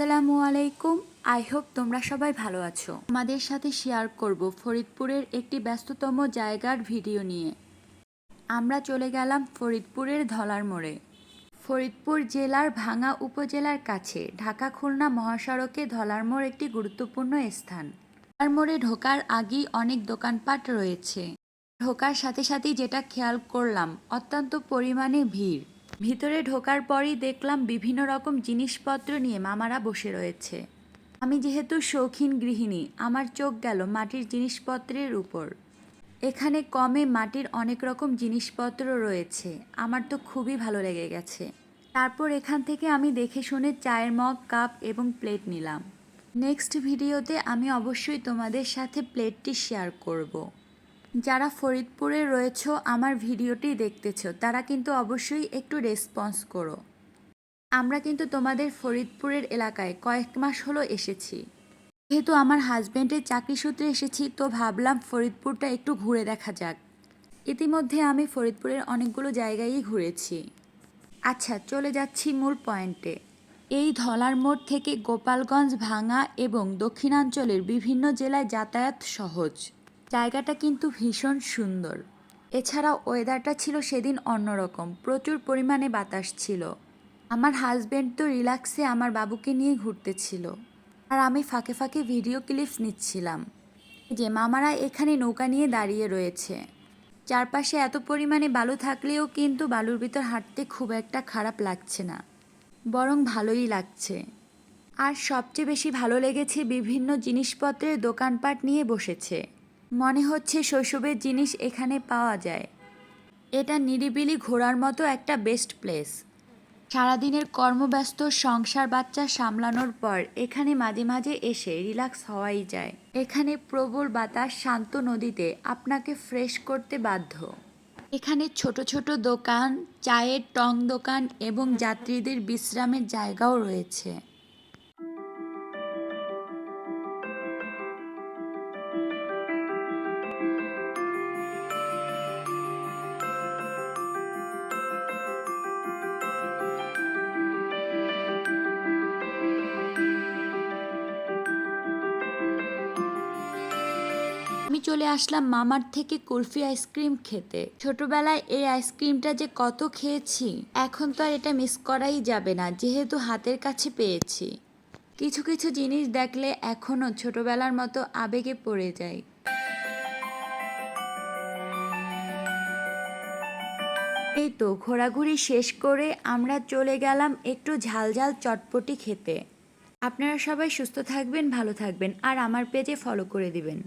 আসসালামু আলাইকুম। I hope তোমরা সবাই ভালো আছো। আমাদের সাথে শেয়ার করব ফরিদপুরের একটি ব্যস্ততম জায়গার ভিডিও নিয়ে। আমরা চলে গেলাম ফরিদপুরের ধলার মোড়ে। ফরিদপুর জেলার ভাঙা উপজেলার কাছে, ঢাকা খুলনা মহাসড়কে ধলার মোড় একটি গুরুত্বপূর্ণ স্থান। ধলার মোড়ে ঢোকার আগেই অনেক দোকানপাট রয়েছে। ঢোকার সাথে সাথেই যেটা খেয়াল করলাম, অত্যন্ত পরিমাণে ভিড়। ভিতরে ঢোকার পরই দেখলাম বিভিন্ন রকম জিনিসপত্র নিয়ে মামারা বসে রয়েছে। আমি যেহেতু শৌখিন গৃহিণী, আমার চোখ গেল মাটির জিনিসপত্রের উপর। এখানে কমে মাটির অনেক রকম জিনিসপত্র রয়েছে, আমার তো খুবই ভালো লেগে গেছে। তারপর এখান থেকে আমি দেখে শুনে চায়ের মগ, কাপ এবং প্লেট নিলাম। নেক্সট ভিডিওতে আমি অবশ্যই তোমাদের সাথে প্লেটটি শেয়ার করব। যারা ফরিদপুরে রয়েছো, আমার ভিডিওটি দেখতেছো, তারা কিন্তু অবশ্যই একটু রেসপন্স করো। আমরা কিন্তু তোমাদের ফরিদপুরের এলাকায় কয়েক মাস হলো এসেছি। যেহেতু আমার হাজব্যান্ডের চাকরি সূত্রে এসেছি, তো ভাবলাম ফরিদপুরটা একটু ঘুরে দেখা যাক। ইতিমধ্যে আমি ফরিদপুরের অনেকগুলো জায়গায়ই ঘুরেছি। আচ্ছা চলে যাচ্ছি মূল পয়েন্টে এই ধলার মোড় থেকে গোপালগঞ্জ, ভাঙা এবং দক্ষিণাঞ্চলের বিভিন্ন জেলায় যাতায়াত সহজ। জায়গাটা কিন্তু ভীষণ সুন্দর। এছাড়াও ওয়েদারটা ছিল সেদিন অন্যরকম, প্রচুর পরিমাণে বাতাস ছিল। আমার হাজবেন্ড তো রিল্যাক্সে আমার বাবুকে নিয়ে ঘুরতেছিল আর আমি ফাঁকে ফাঁকে ভিডিও ক্লিপস নিচ্ছিলাম। যে মামারা এখানে নৌকা নিয়ে দাঁড়িয়ে রয়েছে। চারপাশে এত পরিমাণে বালু থাকলেও কিন্তু বালুর ভিতর হাঁটতে খুব একটা খারাপ লাগছে না। বরং ভালোই লাগছে। আর সবচেয়ে বেশি ভালো লেগেছে বিভিন্ন জিনিসপত্রের দোকানপাট নিয়ে বসেছে। মনে হচ্ছে শৈশবের জিনিস এখানে পাওয়া যায়। এটা নিরিবিলি ঘোরার মতো একটা বেস্ট প্লেস। সারাদিনের কর্মব্যস্ত সংসার বাচ্চা সামলানোর পর এখানে মাঝে মাঝে এসে রিল্যাক্স হওয়াই যায়। এখানে প্রবল বাতাস শান্ত নদীতে আপনাকে ফ্রেশ করতে বাধ্য। এখানে ছোট ছোট দোকান, চায়ের টং দোকান এবং যাত্রীদের বিশ্রামের জায়গাও রয়েছে। আমি চলে আসলাম মামার থেকে কুলফি আইসক্রিম খেতে। ছোটবেলায় এই আইসক্রিমটা যে কত খেয়েছি, এখন তো আর এটা মিস করাই যাবে না, যেহেতু হাতের কাছে পেয়েছি। কিছু কিছু জিনিস দেখলে এখনও ছোটবেলার মতো আবেগে পড়ে যায় এই তো ঘোরাঘুরি শেষ করে আমরা চলে গেলাম একটু ঝালঝাল চটপটি খেতে। আপনারা সবাই সুস্থ থাকবেন, ভালো থাকবেন, আর আমার পেজে ফলো করে দিবেন।